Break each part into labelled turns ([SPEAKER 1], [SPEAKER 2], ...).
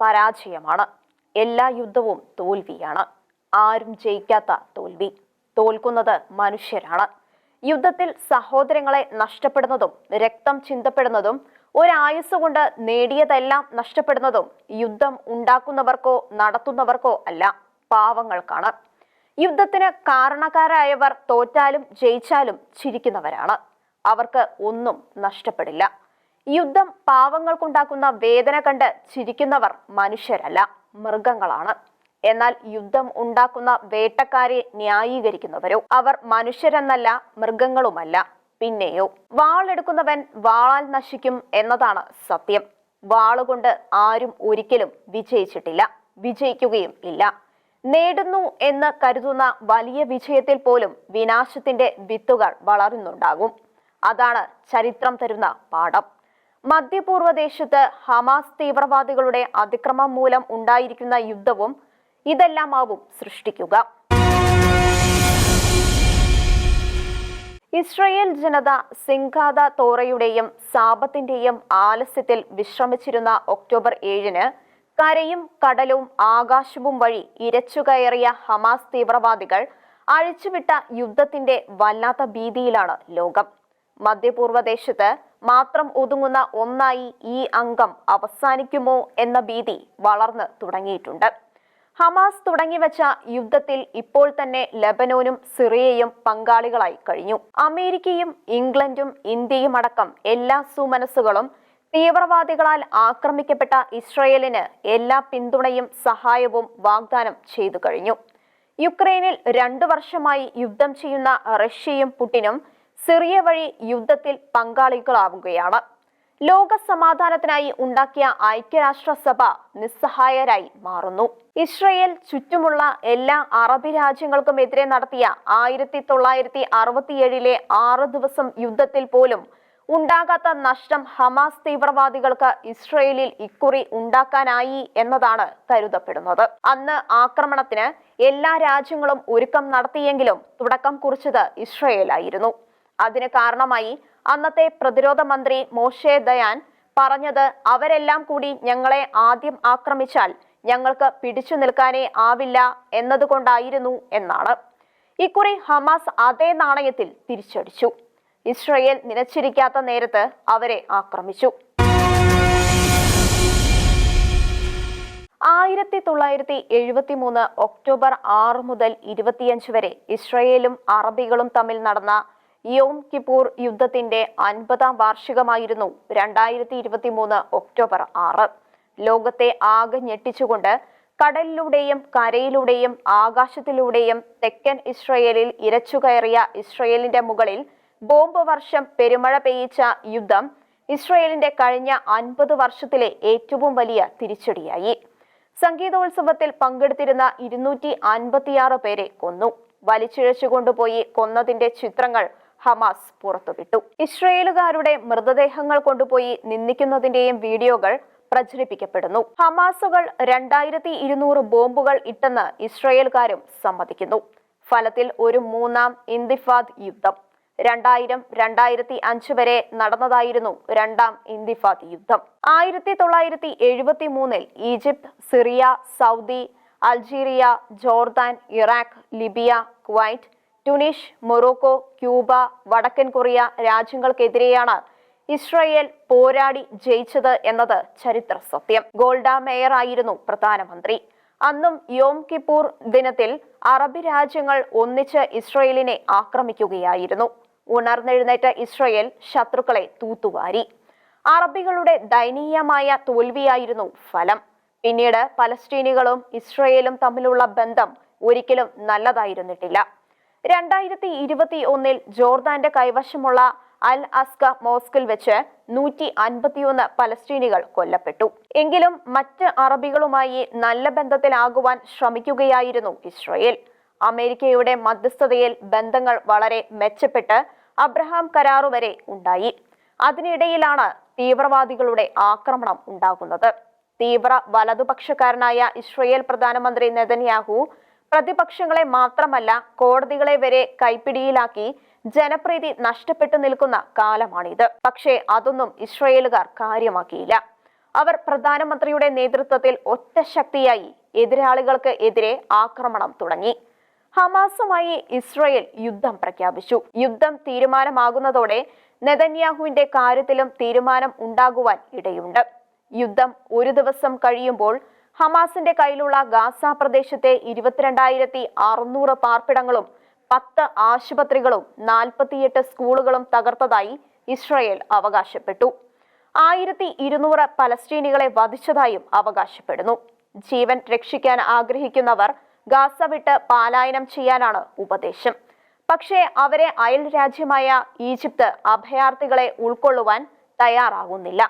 [SPEAKER 1] പരാജയമാണ്. എല്ലാ യുദ്ധവും തോൽവിയാണ്. ആരും ജയിക്കാത്ത തോൽവി. തോൽക്കുന്നത് മനുഷ്യരാണ്. യുദ്ധത്തിൽ സഹോദരങ്ങളെ നഷ്ടപ്പെടുന്നതും രക്തം ചിന്തപ്പെടുന്നതും ഒരായുസ് കൊണ്ട് നേടിയതെല്ലാം നഷ്ടപ്പെടുന്നതും യുദ്ധം ഉണ്ടാക്കുന്നവർക്കോ നടത്തുന്നവർക്കോ അല്ല പാവങ്ങൾക്കാണ്. യുദ്ധത്തിന് കാരണക്കാരായവർ തോറ്റാലും ജയിച്ചാലും ചിരിക്കുന്നവരാണ്. അവർക്ക് ഒന്നും നഷ്ടപ്പെടില്ല. യുദ്ധം പാവങ്ങൾക്കുണ്ടാക്കുന്ന വേദന കണ്ട് ചിരിക്കുന്നവർ മനുഷ്യരല്ല മൃഗങ്ങളാണ്. എന്നാൽ യുദ്ധം ഉണ്ടാക്കുന്ന വേട്ടക്കാരെ ന്യായീകരിക്കുന്നവരോ? അവർ മനുഷ്യരെന്നല്ല മൃഗങ്ങളുമല്ല. പിന്നെയോ വാളെടുക്കുന്നവൻ വാളാൽ നശിക്കും എന്നതാണ് സത്യം. വാളുകൊണ്ട് ആരും ഒരിക്കലും വിജയിച്ചിട്ടില്ല വിജയിക്കുകയും ഇല്ല. നേടുന്നു എന്ന് കരുതുന്ന വലിയ വിജയത്തിൽ പോലും വിനാശത്തിന്റെ വിത്തുകൾ വളരുന്നുണ്ടാകും. അതാണ് ചരിത്രം തരുന്ന പാഠം. മധ്യപൂർവ ദേശത്ത് ഹമാസ് തീവ്രവാദികളുടെ അതിക്രമം മൂലം ഉണ്ടായിരിക്കുന്ന യുദ്ധവും ഇതെല്ലാമാവും സൃഷ്ടിക്കുക. ഇസ്രയേൽ ജനത സിംഗാദ തോറയുടെയും സാപത്തിന്റെയും ആലസ്യത്തിൽ വിശ്രമിച്ചിരുന്ന ഒക്ടോബർ ഏഴിന് കരയും കടലും ആകാശവും വഴി ഇരച്ചുകയറിയ ഹമാസ് തീവ്രവാദികൾ അഴിച്ചുവിട്ട യുദ്ധത്തിന്റെ വല്ലാത്ത ഭീതിയിലാണ് ലോകം. മധ്യപൂർവ ദേശത്ത് മാത്രം ഒതുങ്ങുന്ന ഒന്നായി ഈ അംഗം അവസാനിക്കുമോ എന്ന ഭീതി വളർന്നു തുടങ്ങിയിട്ടുണ്ട്. ഹമാസ് തുടങ്ങിവെച്ച യുദ്ധത്തിൽ ഇപ്പോൾ തന്നെ ലബനോനും സിറിയയും പങ്കാളികളായി കഴിഞ്ഞു. അമേരിക്കയും ഇംഗ്ലണ്ടും ഇന്ത്യയും അടക്കം എല്ലാ സുമനസ്സുകളും തീവ്രവാദികളാൽ ആക്രമിക്കപ്പെട്ട ഇസ്രയേലിന് എല്ലാ പിന്തുണയും സഹായവും വാഗ്ദാനം ചെയ്തു കഴിഞ്ഞു. യുക്രൈനിൽ രണ്ടു വർഷമായി യുദ്ധം ചെയ്യുന്ന റഷ്യയും പുടിനും സിറിയ വഴി യുദ്ധത്തിൽ പങ്കാളികളാവുകയാണ്. ലോക സമാധാനത്തിനായി ഉണ്ടാക്കിയ ഐക്യരാഷ്ട്രസഭ നിസ്സഹായരായി മാറുന്നു. ഇസ്രയേൽ ചുറ്റുമുള്ള എല്ലാ അറബി രാജ്യങ്ങൾക്കുമെതിരെ നടത്തിയ ആയിരത്തി തൊള്ളായിരത്തി അറുപത്തിയേഴിലെ ആറ് ദിവസം യുദ്ധത്തിൽ പോലും ഉണ്ടാകാത്ത നഷ്ടം ഹമാസ് തീവ്രവാദികൾക്ക് ഇസ്രയേലിൽ ഇക്കുറി ഉണ്ടാക്കാനായി എന്നതാണ് കരുതപ്പെടുന്നത്. അന്ന് ആക്രമണത്തിന് എല്ലാ രാജ്യങ്ങളും ഒരുക്കം നടത്തിയെങ്കിലും തുടക്കം കുറിച്ചത് ഇസ്രയേലായിരുന്നു. അതിന് കാരണമായി അന്നത്തെ പ്രതിരോധ മന്ത്രി മോഷെ ദയാൻ പറഞ്ഞത് അവരെല്ലാം കൂടി ഞങ്ങളെ ആദ്യം ആക്രമിച്ചാൽ ഞങ്ങൾക്ക് പിടിച്ചു നിൽക്കാനേ ആവില്ല എന്നതുകൊണ്ടായിരുന്നു എന്നാണ്. ഇക്കുറി ഹമാസ് അതേ നാണയത്തിൽ തിരിച്ചടിച്ചു. ഇസ്രയേൽ നിലച്ചിരിക്കാത്ത നേരത്ത് അവരെ ആക്രമിച്ചു. ആയിരത്തി തൊള്ളായിരത്തി എഴുപത്തി മൂന്ന് ഒക്ടോബർ ആറ് മുതൽ ഇരുപത്തിയഞ്ച് വരെ ഇസ്രയേലും അറബികളും തമ്മിൽ നടന്ന യോം കിപ്പൂർ യുദ്ധത്തിന്റെ അൻപതാം വാർഷികമായിരുന്നു രണ്ടായിരത്തി ഇരുപത്തി മൂന്ന് ഒക്ടോബർ ആറ്. ലോകത്തെ ആകെ ഞെട്ടിച്ചുകൊണ്ട് കടലിലൂടെയും കരയിലൂടെയും ആകാശത്തിലൂടെയും തെക്കൻ ഇസ്രയേലിൽ ഇരച്ചുകയറിയ ഇസ്രയേലിന്റെ മുകളിൽ ബോംബ് വർഷം പെരുമഴ പെയ്യിച്ച യുദ്ധം ഇസ്രയേലിന്റെ കഴിഞ്ഞ അൻപത് വർഷത്തിലെ ഏറ്റവും വലിയ തിരിച്ചടിയായി. സംഗീതോത്സവത്തിൽ പങ്കെടുത്തിരുന്ന ഇരുന്നൂറ്റി അൻപത്തിയാറ് പേരെ കൊന്നു. വലിച്ചിഴച്ചു കൊണ്ടുപോയി കൊന്നതിന്റെ ചിത്രങ്ങൾ ഹമാസ് പുറത്തുവിട്ടു. ഇസ്രയേലുകാരുടെ മൃതദേഹങ്ങൾ കൊണ്ടുപോയി നിന്ദിക്കുന്നതിന്റെയും വീഡിയോകൾ പ്രചരിപ്പിക്കപ്പെടുന്നു. ഹമാസുകൾ രണ്ടായിരത്തി ഇരുന്നൂറ് ബോംബുകൾ ഇട്ടെന്ന് ഇസ്രയേൽക്കാരും സമ്മതിക്കുന്നു. ഫലത്തിൽ ഒരു മൂന്നാം ഇന്തിഫാദ് യുദ്ധം. രണ്ടായിരം രണ്ടായിരത്തി അഞ്ച് വരെ നടന്നതായിരുന്നു രണ്ടാം ഇന്തിഫാദ് യുദ്ധം. ആയിരത്തി തൊള്ളായിരത്തി എഴുപത്തി മൂന്നിൽ Egypt Syria Saudi Algeria Jordan Iraq Libya Kuwait Tunis Morocco Cuba വടക്കൻ കൊറിയ രാജ്യങ്ങൾക്കെതിരെയാണ് ഇസ്രയേൽ പോരാടി ജയിച്ചത് എന്നത് ചരിത്ര സത്യം. ഗോൾഡ മേയർ ആയിരുന്നു പ്രധാനമന്ത്രി. അന്നും യോം കിപ്പൂർ ദിനത്തിൽ അറബ് രാജ്യങ്ങൾ ഒന്നിച്ച് ഇസ്രയേലിനെ ആക്രമിക്കുകയായിരുന്നു. ഉണർന്നെഴുന്നേറ്റ ഇസ്രയേൽ ശത്രുക്കളെ തൂത്തുവാരി. അറബികളുടെ ദയനീയമായ തോൽവിയായിരുന്നു ഫലം. പിന്നീട് പലസ്തീനികളും ഇസ്രയേലും തമ്മിലുള്ള ബന്ധം ഒരിക്കലും നല്ലതായിരുന്നിട്ടില്ല. രണ്ടായിരത്തി ഇരുപത്തി ഒന്നിൽ ജോർദാന്റെ കൈവശമുള്ള അൽ അസ്ക മോസ്കിൽ വെച്ച് നൂറ്റി അൻപത്തിയൊന്ന് പലസ്തീനികൾ കൊല്ലപ്പെട്ടു. എങ്കിലും മറ്റ് അറബികളുമായി നല്ല ബന്ധത്തിലാകുവാൻ ശ്രമിക്കുകയായിരുന്നു ഇസ്രയേൽ. അമേരിക്കയുടെ മധ്യസ്ഥതയിൽ ബന്ധങ്ങൾ വളരെ മെച്ചപ്പെട്ട് അബ്രഹാം കരാറു വരെ ഉണ്ടായി. അതിനിടയിലാണ് തീവ്രവാദികളുടെ ആക്രമണം ഉണ്ടാകുന്നത്. തീവ്ര വലതുപക്ഷക്കാരനായ ഇസ്രയേൽ പ്രധാനമന്ത്രി നെതന്യാഹു പ്രതിപക്ഷങ്ങളെ മാത്രമല്ല കോടതികളെ വരെ കൈപ്പിടിയിലാക്കി ജനപ്രീതി നഷ്ടപ്പെട്ടു നിൽക്കുന്ന കാലമാണിത്. പക്ഷേ അതൊന്നും ഇസ്രയേലുകാർ കാര്യമാക്കിയില്ല. അവർ പ്രധാനമന്ത്രിയുടെ നേതൃത്വത്തിൽ ഒറ്റ ശക്തിയായി എതിരാളികൾക്ക് എതിരെ ആക്രമണം തുടങ്ങി. ഹമാസുമായി ഇസ്രയേൽ യുദ്ധം പ്രഖ്യാപിച്ചു. യുദ്ധം തീരുമാനമാകുന്നതോടെ നെതന്യാഹുവിന്റെ കാര്യത്തിലും തീരുമാനം ഉണ്ടാകുവാൻ ഇടയുണ്ട്. യുദ്ധം ഒരു ദിവസം കഴിയുമ്പോൾ ഹമാസിന്റെ കയ്യിലുള്ള ഗാസ പ്രദേശത്തെ ഇരുപത്തിരണ്ടായിരത്തി അറുന്നൂറ് പാർപ്പിടങ്ങളും പത്ത് ആശുപത്രികളും നാൽപ്പത്തിയെട്ട് സ്കൂളുകളും തകർത്തതായി ഇസ്രയേൽ അവകാശപ്പെട്ടു. ആയിരത്തി ഇരുന്നൂറ് പലസ്തീനികളെ വധിച്ചതായും അവകാശപ്പെടുന്നു. ജീവൻ രക്ഷിക്കാൻ ആഗ്രഹിക്കുന്നവർ ഗാസ വിട്ട് പാലായനം ചെയ്യാനാണ് ഉപദേശം. പക്ഷേ അവരെ അയൽ രാജ്യമായ ഈജിപ്ത് അഭയാർത്ഥികളെ ഉൾക്കൊള്ളുവാൻ തയ്യാറാകുന്നില്ല.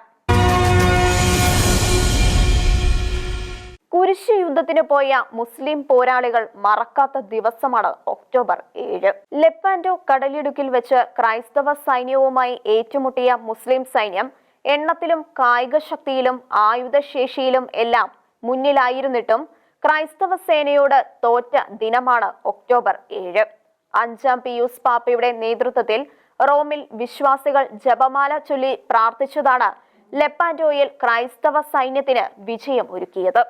[SPEAKER 1] കുരിശ് യുദ്ധത്തിന് പോയ മുസ്ലിം പോരാളികൾ മറക്കാത്ത ദിവസമാണ് ഒക്ടോബർ ഏഴ്. ലെപ്പാൻഡോ കടലിടുക്കിൽ വെച്ച് ക്രൈസ്തവ സൈന്യവുമായി ഏറ്റുമുട്ടിയ മുസ്ലിം സൈന്യം എണ്ണത്തിലും കായിക ശക്തിയിലും ആയുധശേഷിയിലും എല്ലാം മുന്നിലായിരുന്നിട്ടും ക്രൈസ്തവ സേനയോട് തോറ്റ ദിനമാണ് ഒക്ടോബർ ഏഴ്. അഞ്ചാം പിയൂസ് പാപ്പയുടെ നേതൃത്വത്തിൽ റോമിൽ വിശ്വാസികൾ ജപമാല ചൊല്ലി പ്രാർത്ഥിച്ചതാണ് ലെപ്പാൻഡോയിൽ ക്രൈസ്തവ സൈന്യത്തിന് വിജയം ഒരുക്കിയത്.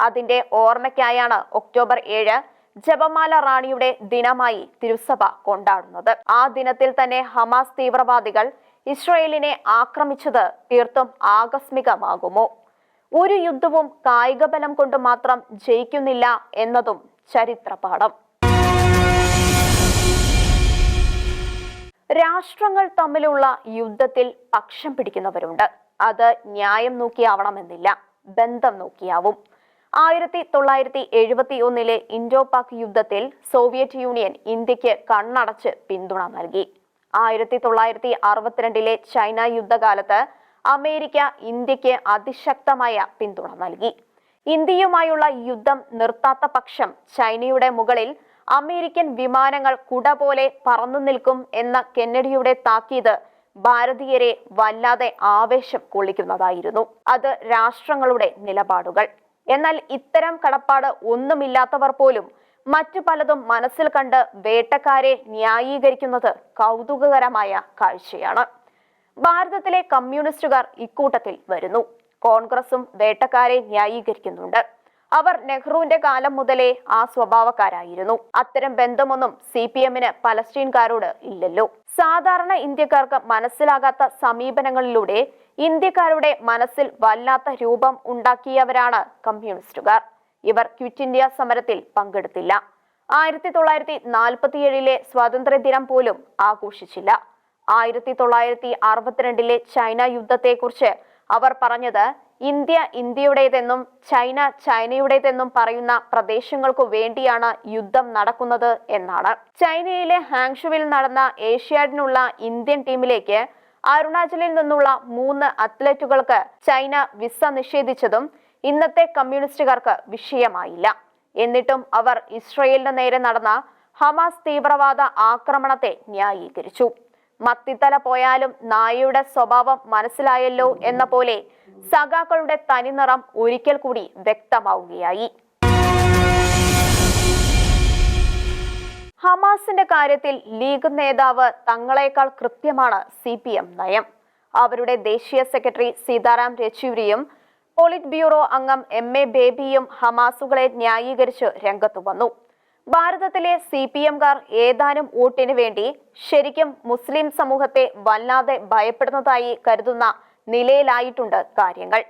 [SPEAKER 1] അതിന്റെ ഓർമ്മയ്ക്കായാണ് ഒക്ടോബർ ഏഴ് ജപമാല റാണിയുടെ ദിനമായി തിരുസഭ കൊണ്ടാടുന്നത്. ആ ദിനത്തിൽ തന്നെ ഹമാസ് തീവ്രവാദികൾ ഇസ്രയേലിനെ ആക്രമിച്ചത് തീർത്തും ആകസ്മികമാകുമോ? ഒരു യുദ്ധവും കായിക ബലം കൊണ്ട് മാത്രം ജയിക്കുന്നില്ല എന്നതും ചരിത്രപാഠം. രാഷ്ട്രങ്ങൾ തമ്മിലുള്ള യുദ്ധത്തിൽ പക്ഷം പിടിക്കുന്നവരുണ്ട്. അത് ന്യായം നോക്കിയാവണമെന്നില്ല. ബന്ധം നോക്കിയാവും. ആയിരത്തി തൊള്ളായിരത്തി എഴുപത്തി ഒന്നിലെ ഇൻഡോ പാക് യുദ്ധത്തിൽ സോവിയറ്റ് യൂണിയൻ ഇന്ത്യയ്ക്ക് കണ്ണടച്ച് പിന്തുണ നൽകി. ആയിരത്തി തൊള്ളായിരത്തി അറുപത്തിരണ്ടിലെ ചൈന യുദ്ധകാലത്ത് അമേരിക്ക ഇന്ത്യയ്ക്ക് അതിശക്തമായ പിന്തുണ നൽകി. ഇന്ത്യയുമായുള്ള യുദ്ധം നിർത്താത്ത പക്ഷം ചൈനയുടെ മുകളിൽ അമേരിക്കൻ വിമാനങ്ങൾ കുട പോലെ പറന്നു നിൽക്കും എന്ന കെന്നഡിയുടെ താക്കീത് ഭാരതീയരെ വല്ലാതെ ആവേശം കൊള്ളിക്കുന്നതായിരുന്നു. അത് രാഷ്ട്രങ്ങളുടെ നിലപാടുകൾ. എന്നാൽ ഇത്തരം കടപ്പാട് ഒന്നുമില്ലാത്തവർ പോലും മറ്റു പലതും മനസ്സിൽ കണ്ട് വേട്ടക്കാരെ ന്യായീകരിക്കുന്നത് കൗതുകകരമായ കാഴ്ചയാണ്. ഭാരതത്തിലെ കമ്മ്യൂണിസ്റ്റുകാർ ഇക്കൂട്ടത്തിൽ വരുന്നു. കോൺഗ്രസും വേട്ടക്കാരെ ന്യായീകരിക്കുന്നുണ്ട്. അവർ നെഹ്റുവിന്റെ കാലം മുതലേ ആ സ്വഭാവക്കാരായിരുന്നു. അത്തരം ബന്ധമൊന്നും സി പി എമ്മിന് പലസ്തീൻകാരോട് ഇല്ലല്ലോ. സാധാരണ ഇന്ത്യക്കാർക്ക് മനസ്സിലാകാത്ത സമീപനങ്ങളിലൂടെ ഇന്ത്യക്കാരുടെ മനസ്സിൽ വല്ലാത്ത രൂപം ഉണ്ടാക്കിയവരാണ് കമ്മ്യൂണിസ്റ്റുകാർ. ഇവർ ക്വിറ്റ് ഇന്ത്യ സമരത്തിൽ പങ്കെടുത്തില്ല. ആയിരത്തി തൊള്ളായിരത്തി നാൽപ്പത്തിയേഴിലെ സ്വാതന്ത്ര്യദിനം പോലും ആഘോഷിച്ചില്ല. ആയിരത്തി തൊള്ളായിരത്തി അറുപത്തിരണ്ടിലെ ചൈന യുദ്ധത്തെക്കുറിച്ച് അവർ പറഞ്ഞത് ഇന്ത്യ ഇന്ത്യയുടേതെന്നും ചൈന ചൈനയുടേതെന്നും പറയുന്ന പ്രദേശങ്ങൾക്കു വേണ്ടിയാണ് യുദ്ധം നടക്കുന്നത് എന്നാണ്. ചൈനയിലെ ഹാങ്ഷുവിൽ നടന്ന ഏഷ്യാഡിനുള്ള ഇന്ത്യൻ ടീമിലേക്ക് അരുണാചലിൽ നിന്നുള്ള മൂന്ന് അത്ലറ്റുകൾക്ക് ചൈന വിസ നിഷേധിച്ചതും ഇന്നത്തെ കമ്മ്യൂണിസ്റ്റുകാർക്ക് വിഷയമായില്ല. എന്നിട്ടും അവർ ഇസ്രയേലിന് നേരെ നടന്ന ഹമാസ് തീവ്രവാദ ആക്രമണത്തെ ന്യായീകരിച്ചു. മത്തിത്തല പോയാലും നായയുടെ സ്വഭാവം മനസ്സിലായല്ലോ എന്ന പോലെ സഖാക്കളുടെ തനിനിറം ഒരിക്കൽ കൂടി വ്യക്തമാവുകയായി. ഹമാസിന്റെ കാര്യത്തിൽ ലീഗ് നേതാവ് തങ്ങളെക്കാൾ കൃത്യമാണ് സി പി എം നയം. അവരുടെ ദേശീയ സെക്രട്ടറി സീതാറാം യെച്ചൂരിയും പോളിറ്റ് ബ്യൂറോ അംഗം എം എ ബേബിയും ഹമാസുകളെ ന്യായീകരിച്ച് രംഗത്തു വന്നു. ഭാരതത്തിലെ സി പി എംകാർ ഏതാനും വോട്ടിന് വേണ്ടി ശരിക്കും മുസ്ലിം സമൂഹത്തെ വല്ലാതെ ഭയപ്പെടുന്നതായി കരുതുന്ന നിലയിലായിട്ടുണ്ട് കാര്യങ്ങൾ.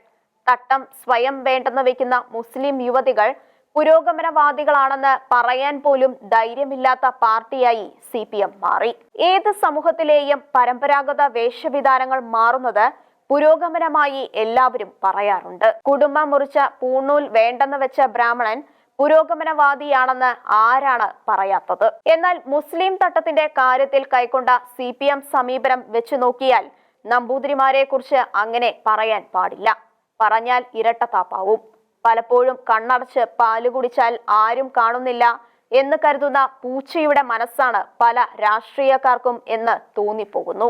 [SPEAKER 1] തട്ടം സ്വയം വേണ്ടെന്ന് വെക്കുന്ന മുസ്ലിം യുവതികൾ പുരോഗമനവാദികളാണെന്ന് പറയാൻ പോലും ധൈര്യമില്ലാത്ത പാർട്ടിയായി സി പി എം മാറി. ഏത് സമൂഹത്തിലെയും പരമ്പരാഗത വേഷവിധാനങ്ങൾ മാറുന്നത് പുരോഗമനമായി എല്ലാവരും പറയാറുണ്ട്. കുടുംബം മുറിച്ച പൂണൂൽ വേണ്ടെന്ന് വെച്ച ബ്രാഹ്മണൻ പുരോഗമനവാദിയാണെന്ന് ആരാണ് പറയാത്തത്? എന്നാൽ മുസ്ലിം തട്ടത്തിന്റെ കാര്യത്തിൽ കൈക്കൊണ്ട സി സമീപനം വെച്ചു നോക്കിയാൽ നമ്പൂതിരിമാരെ കുറിച്ച് അങ്ങനെ പറയാൻ പാടില്ല. പറഞ്ഞാൽ ഇരട്ടത്താപ്പാവും പലപ്പോഴും കണ്ണടച്ച് പാൽ കുടിച്ചാൽ ആരും കാണുന്നില്ല എന്ന് കരുതുന്ന പൂച്ചയുടെ മനസ്സാണ് പല രാഷ്ട്രീയക്കാർക്കും എന്ന് തോന്നിപ്പോകുന്നു.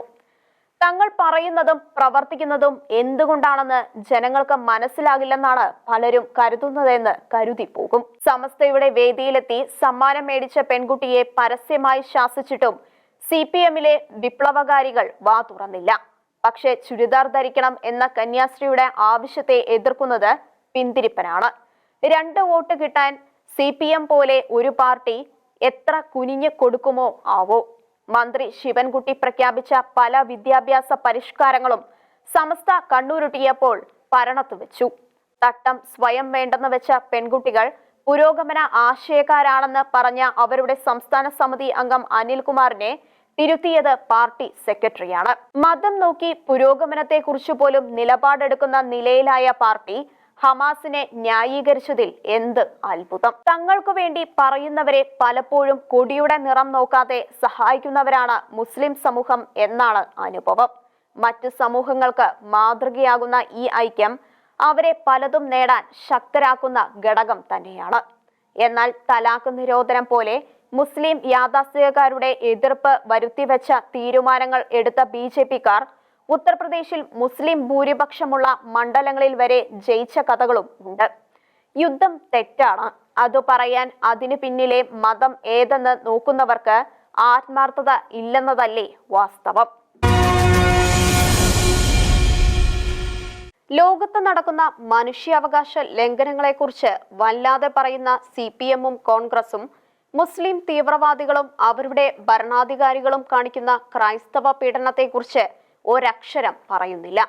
[SPEAKER 1] തങ്ങൾ പറയുന്നതും പ്രവർത്തിക്കുന്നതും എന്തുകൊണ്ടാണെന്ന് ജനങ്ങൾക്ക് മനസ്സിലാകില്ലെന്നാണ് പലരും കരുതുന്നതെന്ന് കരുതിപ്പോകും. സമസ്തയുടെ വേദിയിലെത്തി സമ്മാനം മേടിച്ച പെൺകുട്ടിയെ പരസ്യമായി ശാസിച്ചിട്ടും സി പി എമ്മിലെ വിപ്ലവകാരികൾ വാ തുറന്നില്ല. പക്ഷേ ചുരിദാർ ധരിക്കണം എന്ന കന്യാസ്ത്രീയുടെ ആവശ്യത്തെ എതിർക്കുന്നത് പിന്തിരിപ്പനാണ്. രണ്ട് വോട്ട് കിട്ടാൻ സി പി എം പോലെ ഒരു പാർട്ടി എത്ര കുനിഞ്ഞു കൊടുക്കുമോ ആവോ? മന്ത്രി ശിവൻകുട്ടി പ്രഖ്യാപിച്ച പല വിദ്യാഭ്യാസ പരിഷ്കാരങ്ങളും സമസ്ത കണ്ണൂരുട്ടിയപ്പോൾ പരണത്ത് വെച്ചു. തട്ടം സ്വയം വേണ്ടെന്ന് വെച്ച പെൺകുട്ടികൾ പുരോഗമന ആശയക്കാരാണെന്ന് പറഞ്ഞ അവരുടെ സംസ്ഥാന സമിതി അംഗം അനിൽകുമാറിനെ തിരുത്തിയത് പാർട്ടി സെക്രട്ടറിയാണ്. മതം നോക്കി പുരോഗമനത്തെക്കുറിച്ച് പോലും നിലപാടെടുക്കുന്ന നിലയിലായ പാർട്ടി ഹമാസിനെ ന്യായീകരിച്ചതിൽ എന്ത് അത്ഭുതം. തങ്ങൾക്കു വേണ്ടി പറയുന്നവരെ പലപ്പോഴും കൊടിയുടെ നിറം നോക്കാതെ സഹായിക്കുന്നവരാണ് മുസ്ലിം സമൂഹം എന്നാണ് അനുഭവം. മറ്റു സമൂഹങ്ങൾക്ക് മാതൃകയാകുന്ന ഈ ഐക്യം അവരെ പലതും നേടാൻ ശക്തരാക്കുന്ന ഘടകം തന്നെയാണ്. എന്നാൽ തലാഖ് നിരോധനം പോലെ മുസ്ലിം യാഥാസ്ഥികാരുടെ എതിർപ്പ് വരുത്തിവെച്ച തീരുമാനങ്ങൾ എടുത്ത ബി ജെ പിക്കാർ ഉത്തർപ്രദേശിൽ മുസ്ലിം ഭൂരിപക്ഷമുള്ള മണ്ഡലങ്ങളിൽ വരെ ജയിച്ച കഥകളും ഉണ്ട്. യുദ്ധം തെറ്റാണ്. അത് പറയാൻ അതിനു പിന്നിലെ മതം ഏതെന്ന് നോക്കുന്നവർക്ക് ആത്മാർത്ഥത ഇല്ലെന്നതല്ലേ വാസ്തവം. ലോകത്ത് നടക്കുന്ന മനുഷ്യാവകാശ ലംഘനങ്ങളെക്കുറിച്ച് വല്ലാതെ പറയുന്ന സി പി എമ്മും കോൺഗ്രസും മുസ്ലിം തീവ്രവാദികളും അവരുടെ ഭരണാധികാരികളും കാണിക്കുന്ന ക്രൈസ്തവ പീഡനത്തെക്കുറിച്ച് ഒരക്ഷരം പറയുന്നില്ല.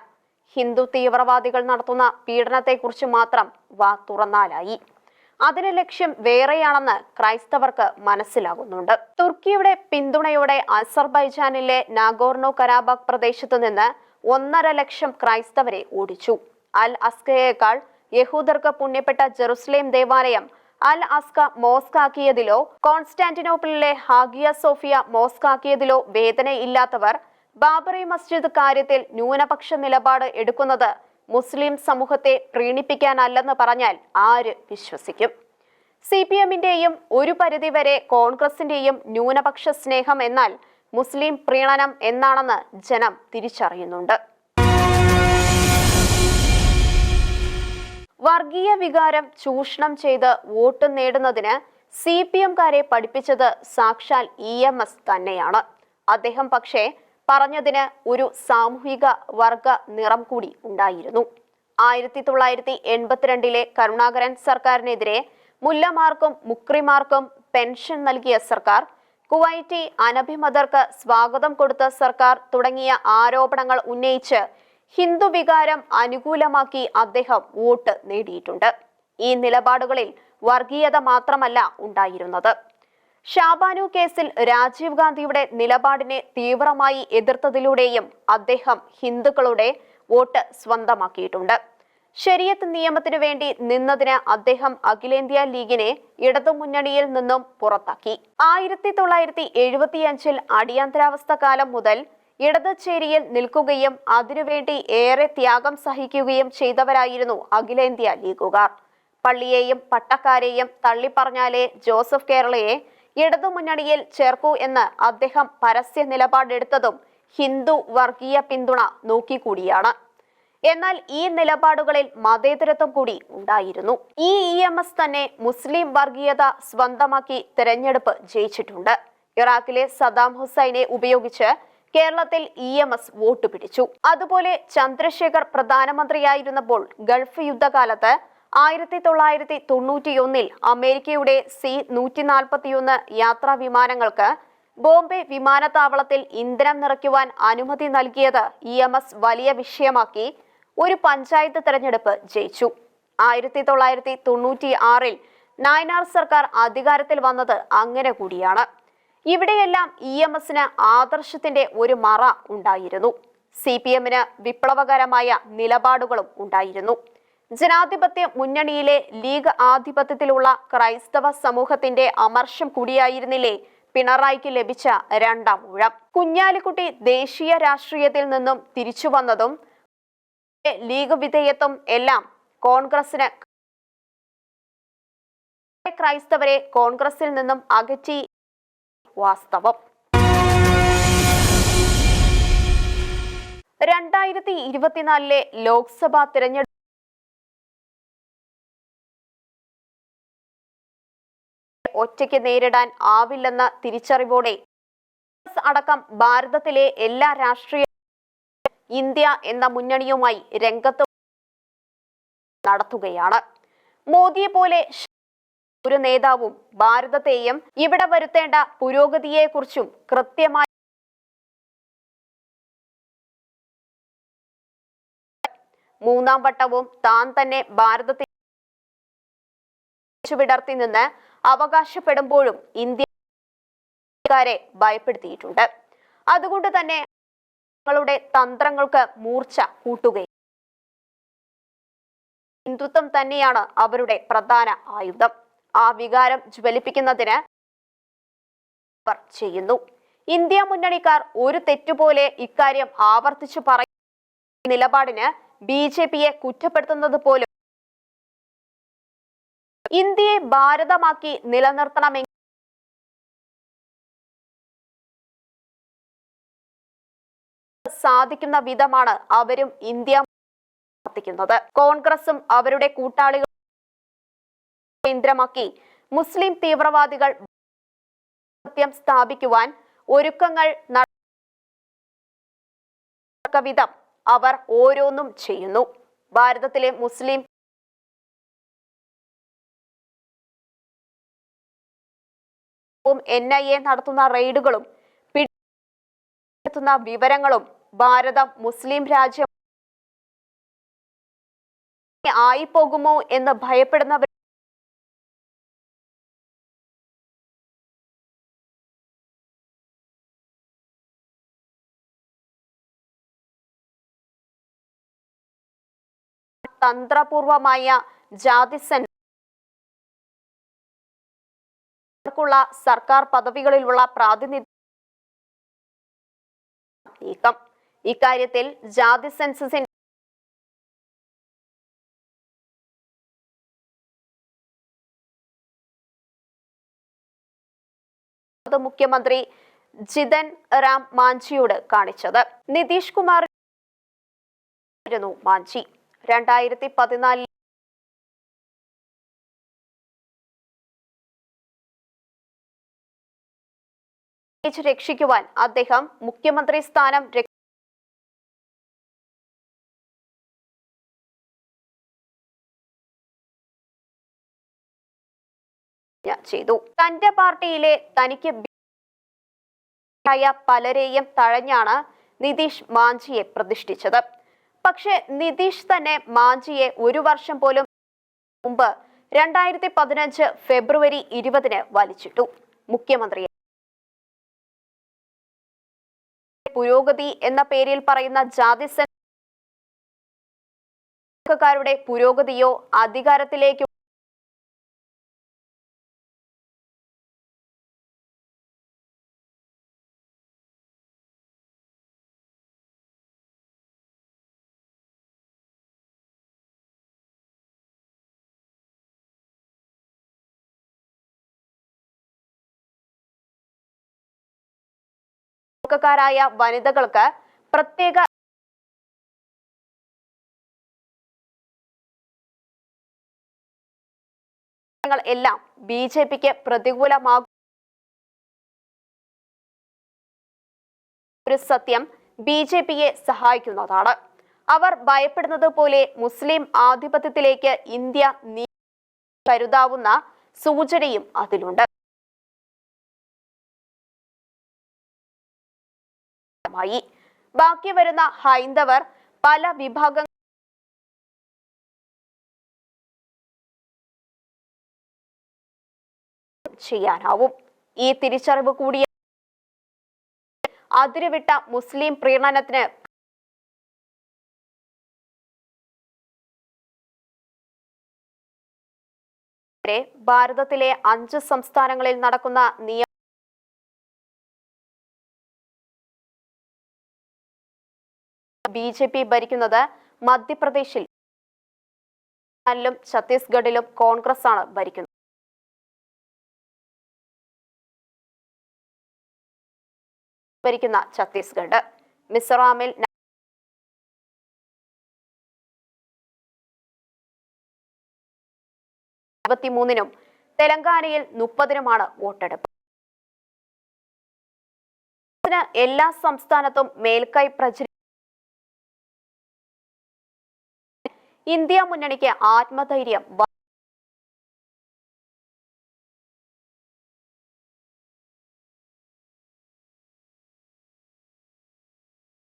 [SPEAKER 1] ഹിന്ദു തീവ്രവാദികൾ നടത്തുന്ന പീഡനത്തെക്കുറിച്ച് മാത്രം വാ തുറന്നാലായി. അതിന് ലക്ഷ്യം വേറെയാണെന്ന് ക്രൈസ്തവർക്ക് മനസ്സിലാകുന്നുണ്ട്. തുർക്കിയുടെ പിന്തുണയോടെ അസർബൈജാനിലെ നാഗോർണോ കരാബാഗ് പ്രദേശത്തു നിന്ന് ഒന്നര ലക്ഷം ക്രൈസ്തവരെ ഓടിച്ചു. അൽ അസ്കയേക്കാൾ യഹൂദർക്ക് പുണ്യപ്പെട്ട ജെറുസലേം ദേവാലയം അൽ അസ്ക മോസ്കാക്കിയതിലോ കോൺസ്റ്റാന്റിനോപ്പിളിലെ ഹാഗിയ സോഫിയ മോസ്കാക്കിയതിലോ വേദനയില്ലാത്തവർ ബാബറി മസ്ജിദ് കാര്യത്തിൽ ന്യൂനപക്ഷ നിലപാട് എടുക്കുന്നത് മുസ്ലിം സമൂഹത്തെ പ്രീണിപ്പിക്കാനല്ലെന്ന് പറഞ്ഞാൽ ആര് വിശ്വസിക്കും? സി പി എമ്മിന്റെയും ഒരു പരിധിവരെ കോൺഗ്രസിന്റെയും ന്യൂനപക്ഷ സ്നേഹം എന്നാൽ മുസ്ലിം പ്രീണനം എന്നാണെന്ന് ജനം തിരിച്ചറിയുന്നുണ്ട്. വർഗീയ വികാരം ചൂഷണം ചെയ്ത് വോട്ട് നേടുന്നതിന് സി പി എംകാരെ പഠിപ്പിച്ചത് സാക്ഷാൽ ഇ എം എസ് തന്നെയാണ്. അദ്ദേഹം പക്ഷേ പറഞ്ഞതിന് ഒരു സാമൂഹിക വർഗ നിറം കൂടി ഉണ്ടായിരുന്നു. ആയിരത്തി തൊള്ളായിരത്തി എൺപത്തിരണ്ടിലെ കരുണാകരൻ സർക്കാരിനെതിരെ മുല്ലമാർക്കും മുക്രിമാർക്കും പെൻഷൻ നൽകിയ സർക്കാർ കുവൈറ്റി അനഭിമതർക്ക് സ്വാഗതം കൊടുത്ത സർക്കാർ തുടങ്ങിയ ആരോപണങ്ങൾ ഉന്നയിച്ച് ഹിന്ദു വികാരം അനുകൂലമാക്കി അദ്ദേഹം വോട്ട് നേടിയിട്ടുണ്ട്. ഈ നിലപാടുകളിൽ വർഗീയത മാത്രമല്ല ഉണ്ടായിരുന്നത്. ഷാബാനു കേസിൽ രാജീവ് ഗാന്ധിയുടെ നിലപാടിനെ തീവ്രമായി എതിർത്തതിലൂടെയും അദ്ദേഹം ഹിന്ദുക്കളുടെ വോട്ട് സ്വന്തമാക്കിയിട്ടുണ്ട്. ശരിയത്ത് നിയമത്തിനു വേണ്ടി നിന്നതിന് അദ്ദേഹം അഖിലേന്ത്യാ ലീഗിനെ ഇടതുമുന്നണിയിൽ നിന്നും പുറത്താക്കി. ആയിരത്തി തൊള്ളായിരത്തി എഴുപത്തിയഞ്ചിൽ അടിയന്തരാവസ്ഥ കാലം മുതൽ ഇടതുചേരിയിൽ നിൽക്കുകയും അതിനുവേണ്ടി ഏറെ ത്യാഗം സഹിക്കുകയും ചെയ്തവരായിരുന്നു അഖിലേന്ത്യാ ലീഗുകാർ. പള്ളിയെയും പട്ടക്കാരെയും തള്ളിപ്പറഞ്ഞാലേ ജോസഫ് കേരളയെ ഇടതുമുന്നണിയിൽ ചേർക്കൂ എന്ന് അദ്ദേഹം പരസ്യ നിലപാടെടുത്തതും ഹിന്ദു വർഗീയ പിന്തുണ നോക്കിക്കൂടിയാണ്. എന്നാൽ ഈ നിലപാടുകളിൽ മതേതരത്വം കൂടി ഉണ്ടായിരുന്നു. ഈ ഇ എം എസ് തന്നെ മുസ്ലിം വർഗീയത സ്വന്തമാക്കി തെരഞ്ഞെടുപ്പ് ജയിച്ചിട്ടുണ്ട്. ഇറാഖിലെ സദാം ഹുസൈനെ ഉപയോഗിച്ച് കേരളത്തിൽ ഇ എം എസ് വോട്ട് പിടിച്ചു. അതുപോലെ ചന്ദ്രശേഖർ പ്രധാനമന്ത്രിയായിരുന്നപ്പോൾ ഗൾഫ് യുദ്ധകാലത്ത് ആയിരത്തി തൊള്ളായിരത്തി തൊണ്ണൂറ്റിയൊന്നിൽ അമേരിക്കയുടെ സി നൂറ്റി നാൽപ്പത്തിയൊന്ന് യാത്രാ വിമാനങ്ങൾക്ക് ബോംബെ വിമാനത്താവളത്തിൽ ഇന്ധനം നിറയ്ക്കുവാൻ അനുമതി നൽകിയത് ഇ എം എസ് വലിയ വിഷയമാക്കി ഒരു പഞ്ചായത്ത് തെരഞ്ഞെടുപ്പ് ജയിച്ചു. ആയിരത്തി തൊള്ളായിരത്തി തൊണ്ണൂറ്റി ആറിൽ നായനാർ സർക്കാർ അധികാരത്തിൽ വന്നത് അങ്ങനെ കൂടിയാണ്. ഇവിടെയെല്ലാം ഇ എം എസിന് ആദർശത്തിന്റെ ഒരു മറ ഉണ്ടായിരുന്നു. സി പി എമ്മിന് വിപ്ലവകരമായ നിലപാടുകളും ഉണ്ടായിരുന്നു. ജനാധിപത്യ മുന്നണിയിലെ ലീഗ് ആധിപത്യത്തിലുള്ള ക്രൈസ്തവ സമൂഹത്തിന്റെ അമർഷം കൂടിയായിരുന്നില്ലേ പിണറായിക്ക് ലഭിച്ച രണ്ടാം ഊഴം. കുഞ്ഞാലിക്കുട്ടി ദേശീയ രാഷ്ട്രീയത്തിൽ നിന്നും തിരിച്ചു വന്നതും ലീഗ് വിധേയത്വം എല്ലാം കോൺഗ്രസിന് ക്രൈസ്തവരെ കോൺഗ്രസിൽ നിന്നും അകറ്റി വാസ്തവം. രണ്ടായിരത്തി ഇരുപത്തിനാലിലെ ലോക്സഭാ തിരഞ്ഞെടുപ്പ് ഒറ്റയ്ക്ക് നേരിടാൻ ആവില്ലെന്ന തിരിച്ചറിവോടെ അടക്കം ഭാരതത്തിലെ എല്ലാ രാഷ്ട്രീയ ഇന്ത്യ എന്ന മുന്നണിയുമായി രംഗത്ത് നടത്തുകയാണ്. മോദിയെ പോലെ ഒരു നേതാവും ഭാരതത്തെയും ഇവിടെ വരുത്തേണ്ട പുരോഗതിയെക്കുറിച്ചും കൃത്യമായി മൂന്നാം വട്ടവും താൻ തന്നെ ഭാരതത്തിൽ വിടർത്തി നിന്ന് അവകാശപ്പെടുമ്പോഴും ഇന്ത്യക്കാരെ ഭയപ്പെടുത്തിയിട്ടുണ്ട്. അതുകൊണ്ട് തന്നെ തങ്ങളുടെ തന്ത്രങ്ങൾക്ക് മൂർച്ച കൂട്ടുകയും ഹിന്ദുത്വം തന്നെയാണ് അവരുടെ പ്രധാന ആയുധം. ആ വികാരം ജ്വലിപ്പിക്കുന്നതിന് ചെയ്യുന്നു. ഇന്ത്യ മുന്നണിക്കാർ ഒരു തെറ്റുപോലെ ഇക്കാര്യം ആവർത്തിച്ചു പറയുന്ന നിലപാടിന് ബി ജെ പിയെ കുറ്റപ്പെടുത്തുന്നത് പോലും ഇന്ത്യയെ ഭാരതമാക്കി നിലനിർത്തണമെങ്കിൽ സാധിക്കുന്ന വിധമാണ് അവരും ഇന്ത്യ പ്രവർത്തിക്കുന്നത് കോൺഗ്രസും അവരുടെ കൂട്ടാളികൾ കേന്ദ്രമാക്കി. മുസ്ലിം തീവ്രവാദികൾ സ്ഥാപിക്കുവാൻ ഒരുക്കങ്ങൾ വിധം അവർ ഓരോന്നും ചെയ്യുന്നു. ഭാരതത്തിലെ മുസ്ലിം എൻ ഐ എ നടത്തുന്ന റെയ്ഡുകളും പിടിക്കുന്ന വിവരങ്ങളും ഭാരതം മുസ്ലിം രാജ്യം ആയിപ്പോകുമോ എന്ന് ഭയപ്പെടുന്നവർ തന്ത്രപൂർവമായ ജാതിസൻ ർക്കുള്ള സർക്കാർ പദവികളിലുള്ള പ്രാതിനിധ്യം നീക്കം. ഇക്കാര്യത്തിൽ ജാതി സെൻസസിന്റെ മുഖ്യമന്ത്രി ജിതൻ റാം മാഞ്ചിയോട് കാണിച്ചത്. നിതീഷ് കുമാർ മാഞ്ചി. രണ്ടായിരത്തി പതിനാലിൽ രക്ഷിക്കുവാൻ അദ്ദേഹം മുഖ്യമന്ത്രി സ്ഥാനം ചെയ്തു. തന്റെ പാർട്ടിയിലെ തനിക്ക് പലരെയും തഴഞ്ഞാണ് നിതീഷ് മാഞ്ചിയെ പ്രതിഷ്ഠിച്ചത്. പക്ഷെ നിതീഷ് തന്നെ മാഞ്ചിയെ ഒരു വർഷം പോലും മുമ്പ് രണ്ടായിരത്തി പതിനഞ്ച് ഫെബ്രുവരി ഇരുപതിന് വലിച്ചിട്ടു. മുഖ്യമന്ത്രിയെ പുരോഗതി എന്ന പേരിൽ പറയുന്ന ജാതി പുരോഗതിയോ അധികാരത്തിലേക്കോ ക്കാരായ വനിതകൾക്ക് പ്രത്യേക എല്ലാം ബി ജെ പിക്ക് പ്രതികൂലമാകും ഒരു സത്യം ബി ജെ പിയെ സഹായിക്കുന്നതാണ്. അവർ ഭയപ്പെടുന്നത് പോലെ മുസ്ലിം ആധിപത്യത്തിലേക്ക് ഇന്ത്യ കരുതാവുന്ന സൂചനയും അതിലുണ്ട്. മായി ബാക്കി വരുന്ന ഹൈന്ദവർ പല വിഭാഗങ്ങൾ ചെയ്യാനാവും. ഈ തിരിച്ചറിവ് കൂടിയ അതിരുവിട്ട മുസ്ലിം പ്രീണനത്തിന് ഭാരതത്തിലെ അഞ്ച് സംസ്ഥാനങ്ങളിൽ നടക്കുന്ന നിയമ ബി ജെ പി ഭരിക്കുന്നത് മധ്യപ്രദേശിൽ. ഛത്തീസ്ഗഡിലും കോൺഗ്രസ് ആണ് ഭരിക്കുന്നത്. ഭരിക്കുന്ന ഛത്തീസ്ഗഡ്. മിസോറാമിൽ ഇരുപത്തിമൂന്നിനും തെലങ്കാനയിൽ മുപ്പതിനുമാണ് വോട്ടെടുപ്പ്. എല്ലാ സംസ്ഥാനത്തും മേൽക്കൈ പ്രചരി ഇന്ത്യ മുന്നണിക്ക് ആത്മധൈര്യം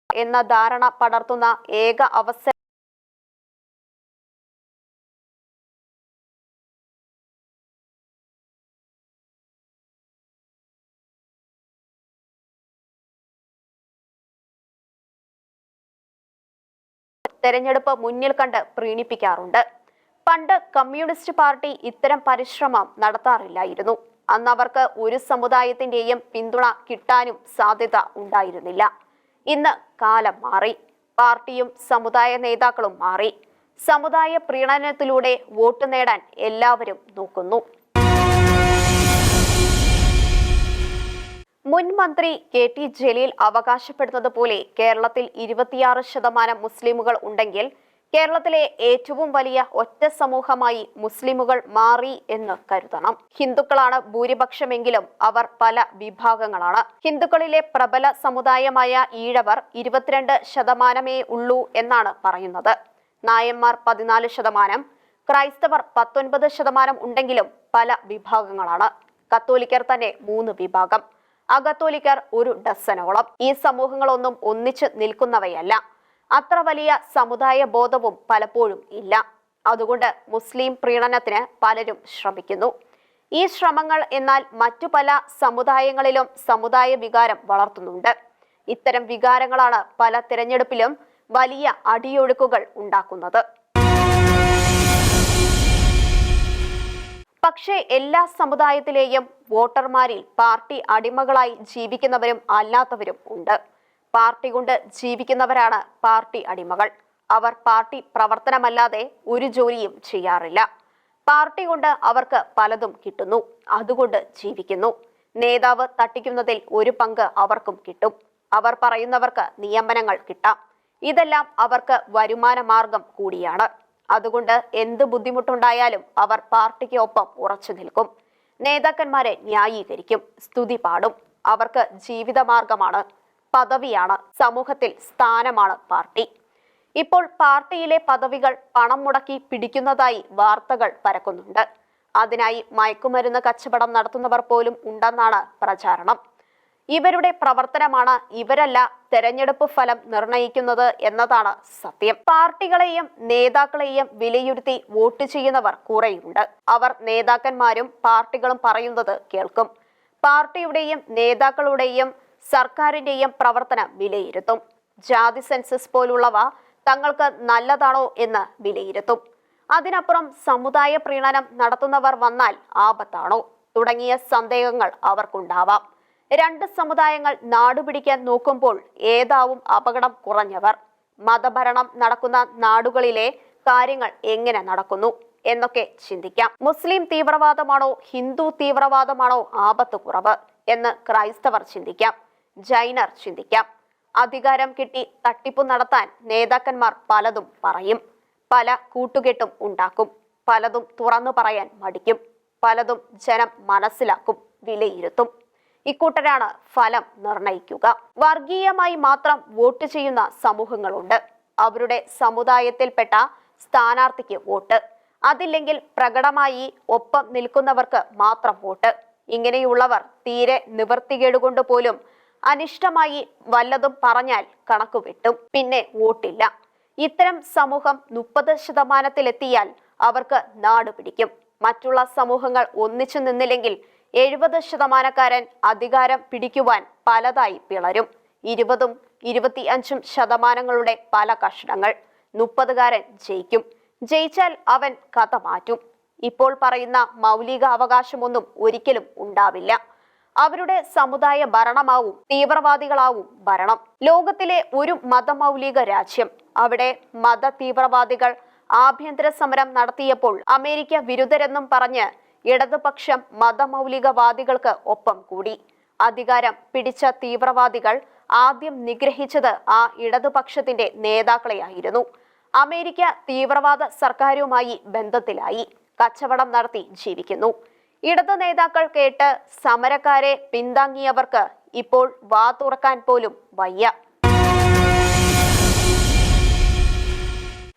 [SPEAKER 1] എന്ന ധാരണ പടർത്തുന്ന ഏക അവസരം തെരഞ്ഞെടുപ്പ് മുന്നിൽ കണ്ട് പ്രീണിപ്പിക്കാറുണ്ട്. പണ്ട് കമ്മ്യൂണിസ്റ്റ് പാർട്ടി ഇത്തരം പരിശ്രമം നടത്താറില്ലായിരുന്നു. അന്ന് അവർക്ക് ഒരു സമുദായത്തിന്റെയും പിന്തുണ കിട്ടാനും സാധ്യത ഉണ്ടായിരുന്നില്ല. ഇന്ന് കാലം മാറി. പാർട്ടിയും സമുദായ നേതാക്കളും മാറി. സമുദായ പ്രീണനത്തിലൂടെ വോട്ട് നേടാൻ എല്ലാവരും നോക്കുന്നു. മുൻ മന്ത്രി കെ ടി ജലീൽ അവകാശപ്പെടുന്നത് പോലെ കേരളത്തിൽ ഇരുപത്തിയാറ് ശതമാനം മുസ്ലിമുകൾ ഉണ്ടെങ്കിൽ കേരളത്തിലെ ഏറ്റവും വലിയ ഒറ്റ സമൂഹമായി മുസ്ലിമുകൾ മാറി എന്ന് കരുതണം. ഹിന്ദുക്കളാണ് ഭൂരിപക്ഷമെങ്കിലും അവർ പല വിഭാഗങ്ങളാണ്. ഹിന്ദുക്കളിലെ പ്രബല സമുദായമായ ഈഴവർ ഇരുപത്തിരണ്ട് ശതമാനമേ ഉള്ളൂ എന്നാണ് പറയുന്നത്. നായന്മാർ പതിനാല് ശതമാനം ക്രൈസ്തവർ പത്തൊൻപത് ശതമാനം ഉണ്ടെങ്കിലും പല വിഭാഗങ്ങളാണ്. കത്തോലിക്കർ തന്നെ മൂന്ന് വിഭാഗം. അകത്തോലിക്കർ ഒരു ഡസനോളം. ഈ സമൂഹങ്ങളൊന്നും ഒന്നിച്ച് നിൽക്കുന്നവയല്ല. അത്ര വലിയ സമുദായ ബോധവും പലപ്പോഴും ഇല്ല. അതുകൊണ്ട് മുസ്ലിം പ്രീണനത്തിന് പലരും ശ്രമിക്കുന്നു. ഈ ശ്രമങ്ങൾ എന്നാൽ മറ്റു പല സമുദായങ്ങളിലും സമുദായ വികാരം വളർത്തുന്നുണ്ട്. ഇത്തരം വികാരങ്ങളാണ് പല തിരഞ്ഞെടുപ്പിലും വലിയ അടിയൊഴുക്കുകൾ ഉണ്ടാക്കുന്നത്. പക്ഷേ എല്ലാ സമുദായത്തിലെയും വോട്ടർമാരിൽ പാർട്ടി അടിമകളായി ജീവിക്കുന്നവരും അല്ലാത്തവരും ഉണ്ട്. പാർട്ടി കൊണ്ട് ജീവിക്കുന്നവരാണ് പാർട്ടി അടിമകൾ. അവർ പാർട്ടി പ്രവർത്തനമല്ലാതെ ഒരു ജോലിയും ചെയ്യാറില്ല. പാർട്ടി കൊണ്ട് അവർക്ക് പലതും കിട്ടുന്നു. അതുകൊണ്ട് ജീവിക്കുന്നു. നേതാവ് തട്ടിക്കുന്നതിൽ ഒരു പങ്ക് അവർക്കും കിട്ടും. അവർ പറയുന്നവർക്ക് നിയമനങ്ങൾ കിട്ടാം. ഇതെല്ലാം അവർക്ക് വരുമാന മാർഗം കൂടിയാണ്. അതുകൊണ്ട് എന്ത് ബുദ്ധിമുട്ടുണ്ടായാലും അവർ പാർട്ടിക്ക് ഒപ്പം ഉറച്ചു നിൽക്കും. നേതാക്കന്മാരെ ന്യായീകരിക്കും സ്തുതി പാടും. അവർക്ക് ജീവിതമാർഗമാണ് പദവിയാണ് സമൂഹത്തിൽ സ്ഥാനമാണ് പാർട്ടി. ഇപ്പോൾ പാർട്ടിയിലെ പദവികൾ പണം മുടക്കി പിടിക്കുന്നതായി വാർത്തകൾ പരക്കുന്നുണ്ട്. അതിനായി മയക്കുമരുന്ന് കച്ചവടം നടത്തുന്നവർ പോലും ഉണ്ടെന്നാണ് പ്രചാരണം. ഇവരുടെ പ്രവർത്തനമാണ് ഇവരല്ല തെരഞ്ഞെടുപ്പ് ഫലം നിർണയിക്കുന്നത് എന്നതാണ് സത്യം. പാർട്ടികളെയും നേതാക്കളെയും വിലയിരുത്തി വോട്ട് ചെയ്യുന്നവർ കുറെയുണ്ട്. അവർ നേതാക്കന്മാരും പാർട്ടികളും പറയുന്നത് കേൾക്കും. പാർട്ടിയുടെയും നേതാക്കളുടെയും സർക്കാരിന്റെയും പ്രവർത്തനം വിലയിരുത്തും. ജാതി സെൻസസ് പോലുള്ളവ തങ്ങൾക്ക് നല്ലതാണോ എന്ന് വിലയിരുത്തും. അതിനപ്പുറം സമുദായ പ്രീണനം നടത്തുന്നവർ വന്നാൽ ആപത്താണോ? തുടങ്ങിയ സന്ദേഹങ്ങൾ അവർക്കുണ്ടാവാം. രണ്ട് സമുദായങ്ങൾ നാടുപിടിക്കാൻ നോക്കുമ്പോൾ ഏതാവും അപകടം കുറഞ്ഞവർ. മതഭരണം നടക്കുന്ന നാടുകളിലെ കാര്യങ്ങൾ എങ്ങനെ നടക്കുന്നു എന്നൊക്കെ ചിന്തിക്കാം. മുസ്ലിം തീവ്രവാദമാണോ ഹിന്ദു തീവ്രവാദമാണോ ആപത്ത് കുറവ് എന്ന് ക്രൈസ്തവർ ചിന്തിക്കാം. ജൈനർ ചിന്തിക്കാം. അധികാരം കിട്ടി തട്ടിപ്പ് നടത്താൻ നേതാക്കന്മാർ പലതും പറയും. പല കൂട്ടുകെട്ടും ഉണ്ടാക്കും. പലതും തുറന്നു പറയാൻ മടിക്കും. പലതും ജനം മനസ്സിലാക്കും വിലയിരുത്തും. ഇക്കൂട്ടരാണ് ഫലം നിർണയിക്കുക. വർഗീയമായി മാത്രം വോട്ട് ചെയ്യുന്ന സമൂഹങ്ങളുണ്ട്. അവരുടെ സമുദായത്തിൽപ്പെട്ട സ്ഥാനാർത്ഥിക്ക് വോട്ട്. അതില്ലെങ്കിൽ പ്രകടമായി ഒപ്പം നിൽക്കുന്നവർക്ക് മാത്രം വോട്ട്. ഇങ്ങനെയുള്ളവർ തീരെ നിവർത്തികേടുകൊണ്ട് പോലും അനിഷ്ടമായി വല്ലതും പറഞ്ഞാൽ കണക്ക് വെട്ടും. പിന്നെ വോട്ടില്ല. ഇത്തരം സമൂഹം മുപ്പത് ശതമാനത്തിലെത്തിയാൽ അവർക്ക് നാട് പിടിക്കും മറ്റുള്ള സമൂഹങ്ങൾ ഒന്നിച്ചു നിന്നില്ലെങ്കിൽ എഴുപത് ശതമാനക്കാരൻ അധികാരം പിടിക്കുവാൻ പലതായി പിളരും. ഇരുപതും ഇരുപത്തിയഞ്ചും ശതമാനങ്ങളുടെ പല കഷണങ്ങൾ മുപ്പതുകാരൻ ജയിക്കും. ജയിച്ചാൽ അവൻ കഥ മാറ്റും. ഇപ്പോൾ പറയുന്ന മൗലിക അവകാശമൊന്നും ഒരിക്കലും ഉണ്ടാവില്ല. അവരുടെ സമുദായ ഭരണമാവും തീവ്രവാദികളാവും ഭരണം. ലോകത്തിലെ ഒരു മതമൗലിക രാജ്യം. അവിടെ മത തീവ്രവാദികൾ ആഭ്യന്തര സമരം നടത്തിയപ്പോൾ അമേരിക്ക വിരുദ്ധരെന്നും പറഞ്ഞ് ഇടതുപക്ഷം മതമൗലികവാദികൾക്ക് ഒപ്പം കൂടി. അധികാരം പിടിച്ച തീവ്രവാദികൾ ആദ്യം നിഗ്രഹിച്ചത് ആ ഇടതുപക്ഷത്തിന്റെ നേതാക്കളെയായിരുന്നു. അമേരിക്ക തീവ്രവാദ സർക്കാരുമായി ബന്ധത്തിലായി. കച്ചവടം നടത്തി ജീവിക്കുന്നു. ഇടതു നേതാക്കൾ കേട്ട് സമരക്കാരെ പിന്താങ്ങിയവർക്ക് ഇപ്പോൾ വാ തുറക്കാൻ പോലും വയ്യ.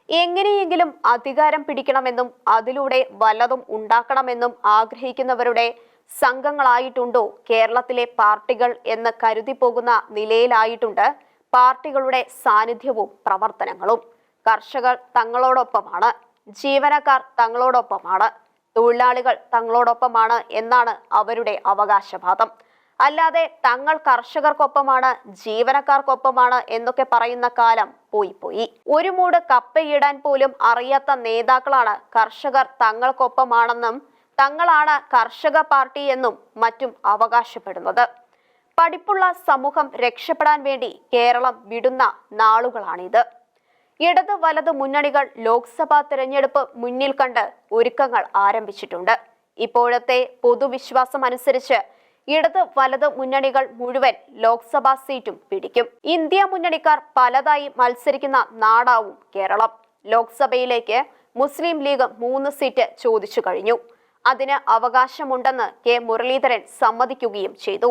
[SPEAKER 1] എങ്ങനെയെങ്കിലും അധികാരം പിടിക്കണമെന്നും അതിലൂടെ വല്ലതും ഉണ്ടാക്കണമെന്നും ആഗ്രഹിക്കുന്നവരുടെ സംഘങ്ങളായിട്ടുണ്ടോ? കേരളത്തിലെ പാർട്ടികൾ എന്ന് കരുതിപ്പോകുന്ന നിലയിലായിട്ടുണ്ട് പാർട്ടികളുടെ സാന്നിധ്യവും പ്രവർത്തനങ്ങളും. കർഷകർ തങ്ങളോടൊപ്പമാണ് ജീവനക്കാർ തങ്ങളോടൊപ്പമാണ് തൊഴിലാളികൾ തങ്ങളോടൊപ്പമാണ് എന്നാണ് അവരുടെ അവകാശവാദം. അല്ലാതെ തങ്ങൾ കർഷകർക്കൊപ്പമാണ് ജീവനക്കാർക്കൊപ്പമാണ് എന്നൊക്കെ പറയുന്ന കാലം പോയി പോയി. ഒരു മൂട് കപ്പയിടാൻ പോലും അറിയാത്ത നേതാക്കളാണ് കർഷകർ തങ്ങൾക്കൊപ്പമാണെന്നും തങ്ങളാണ് കർഷക പാർട്ടി എന്നും മറ്റും അവകാശപ്പെടുന്നത്. പഠിപ്പുള്ള സമൂഹം രക്ഷപ്പെടാൻ വേണ്ടി കേരളം വിടുന്ന നാളുകളാണിത്. ഇടത് വലത് മുന്നണികൾ ലോക്സഭാ തിരഞ്ഞെടുപ്പ് മുന്നിൽ കണ്ട് ഒരുക്കങ്ങൾ ആരംഭിച്ചിട്ടുണ്ട്. ഇപ്പോഴത്തെ പൊതുവിശ്വാസം അനുസരിച്ച് ഇടത് വലത് മുന്നണികൾ മുഴുവൻ ലോക്സഭാ സീറ്റും പിടിക്കും. ഇന്ത്യ മുന്നണിക്കാർ പലതായി മത്സരിക്കുന്ന നാടാവും കേരളം. ലോക്സഭയിലേക്ക് മുസ്ലിം ലീഗ് മൂന്ന് സീറ്റ് ചോദിച്ചു കഴിഞ്ഞു. അതിന് അവകാശമുണ്ടെന്ന് കെ മുരളീധരൻ സമ്മതിക്കുകയും ചെയ്തു.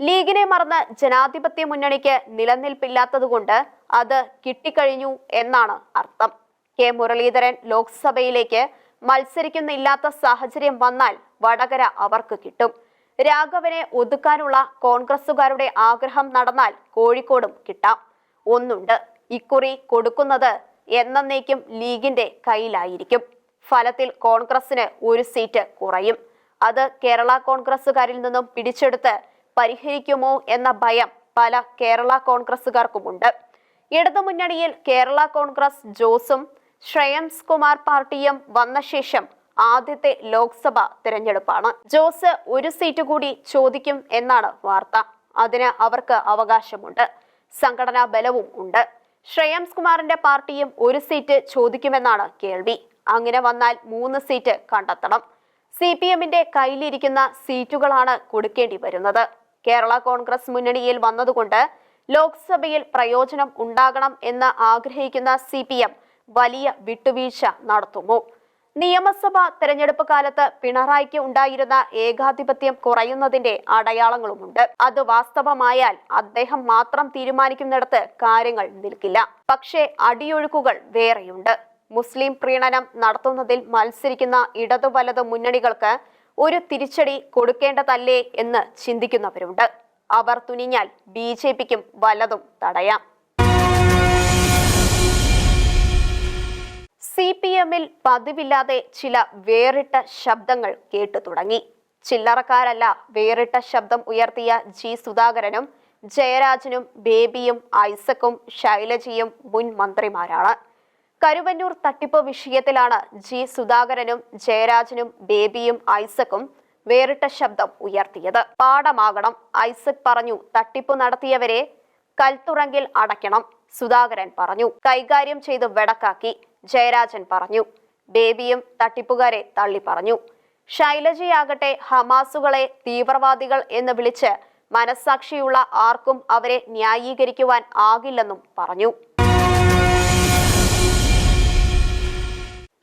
[SPEAKER 1] ലീഗിനെ മറന്ന് ജനാധിപത്യ മുന്നണിക്ക് നിലനിൽപ്പില്ലാത്തതുകൊണ്ട് അത് കിട്ടിക്കഴിഞ്ഞു എന്നാണ് അർത്ഥം. കെ മുരളീധരൻ ലോക്സഭയിലേക്ക് മത്സരിക്കുന്നില്ലാത്ത സാഹചര്യം വന്നാൽ വടകര അവർക്ക് കിട്ടും. രാഘവനെ ഒതുക്കാനുള്ള കോൺഗ്രസുകാരുടെ ആഗ്രഹം നടന്നാൽ കോഴിക്കോടും കിട്ടാം. ഒന്നുണ്ട്. ഇക്കുറി കൊടുക്കുന്നത് എന്നേക്കും ലീഗിന്റെ കയ്യിലായിരിക്കും. ഫലത്തിൽ കോൺഗ്രസിന് ഒരു സീറ്റ് കുറയും. അത് കേരള കോൺഗ്രസുകാരിൽ നിന്നും പിടിച്ചെടുത്ത് പരിഹരിക്കുമോ എന്ന ഭയം പല കേരള കോൺഗ്രസുകാർക്കുമുണ്ട് ഇടതുമുന്നണിയിൽ കേരള കോൺഗ്രസ് ജോസും ശ്രേയംസ് കുമാർ പാർട്ടിയും വന്ന ശേഷം ആദ്യത്തെ ലോക്സഭ തിരഞ്ഞെടുപ്പാണ്. ജോസ് ഒരു സീറ്റ് കൂടി ചോദിക്കും എന്നാണ് വാർത്ത. അതിന് അവർക്ക് അവകാശമുണ്ട്. സംഘടനാ ബലവും ഉണ്ട്. ശ്രേയംസ് കുമാറിന്റെ പാർട്ടിയും ഒരു സീറ്റ് ചോദിക്കുമെന്നാണ് കേൾവി. അങ്ങനെ വന്നാൽ മൂന്ന് സീറ്റ് കണ്ടെത്തണം. സി പി എമ്മിന്റെ കയ്യിലിരിക്കുന്ന സീറ്റുകളാണ് കൊടുക്കേണ്ടി വരുന്നത്. കേരള കോൺഗ്രസ് മുന്നണിയിൽ വന്നതുകൊണ്ട് ലോക്സഭയിൽ പ്രയോജനം ഉണ്ടാകണം എന്ന് ആഗ്രഹിക്കുന്ന സി വലിയ വിട്ടുവീഴ്ച നടത്തുമോ നിയമസഭാ തെരഞ്ഞെടുപ്പ് കാലത്ത് പിണറായിക്ക് ഉണ്ടായിരുന്ന ഏകാധിപത്യം കുറയുന്നതിന്റെ അടയാളങ്ങളുമുണ്ട്. അത് വാസ്തവമായാൽ അദ്ദേഹം മാത്രം തീരുമാനിക്കുന്നിടത്ത് കാര്യങ്ങൾ നിൽക്കില്ല. പക്ഷേ അടിയൊഴുക്കുകൾ വേറെയുണ്ട്. മുസ്ലിം പ്രീണനം നടത്തുന്നതിൽ മത്സരിക്കുന്ന ഇടതു വലത് മുന്നണികൾക്ക് ഒരു തിരിച്ചടി കൊടുക്കേണ്ടതല്ലേ എന്ന് ചിന്തിക്കുന്നവരുണ്ട്. അവർ തുനിഞ്ഞാൽ ബി ജെ പിക്കും വലതും തടയാം. സി പി എമ്മിൽ പതിവില്ലാതെ ചില വേറിട്ട ശബ്ദങ്ങൾ കേട്ടു തുടങ്ങി. ചില്ലറക്കാരല്ല വേറിട്ട ശബ്ദം ഉയർത്തിയ ജി സുധാകരനും ജയരാജനും ബേബിയും ഐസക്കും ശൈലജയും മുൻ മന്ത്രിമാരാണ്. കരുവന്നൂർ തട്ടിപ്പ് വിഷയത്തിലാണ് ജി സുധാകരനും ജയരാജനും ബേബിയും ഐസക്കും വേറിട്ട ശബ്ദം ഉയർത്തിയത്. പാഠമാകണം ഐസക് പറഞ്ഞു തട്ടിപ്പ് നടത്തിയവരെ കൽത്തുറങ്കിൽ അടയ്ക്കണം സുധാകരൻ പറഞ്ഞു. കൈകാര്യം ചെയ്ത് വെടക്കാക്കി. ജയരാജൻ പറഞ്ഞു. ബേബിയും തട്ടിപ്പുകാരെ തള്ളി പറഞ്ഞു. ശൈലജയാകട്ടെ ഹമാസുകളെ തീവ്രവാദികൾ എന്ന് വിളിച്ച് മനസ്സാക്ഷിയുള്ള ആർക്കും അവരെ ന്യായീകരിക്കുവാൻ ആകില്ലെന്നും പറഞ്ഞു.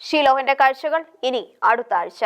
[SPEAKER 1] ഷിലോഹിന്റെ കാഴ്ചകൾ ഇനി അടുത്ത ആഴ്ച.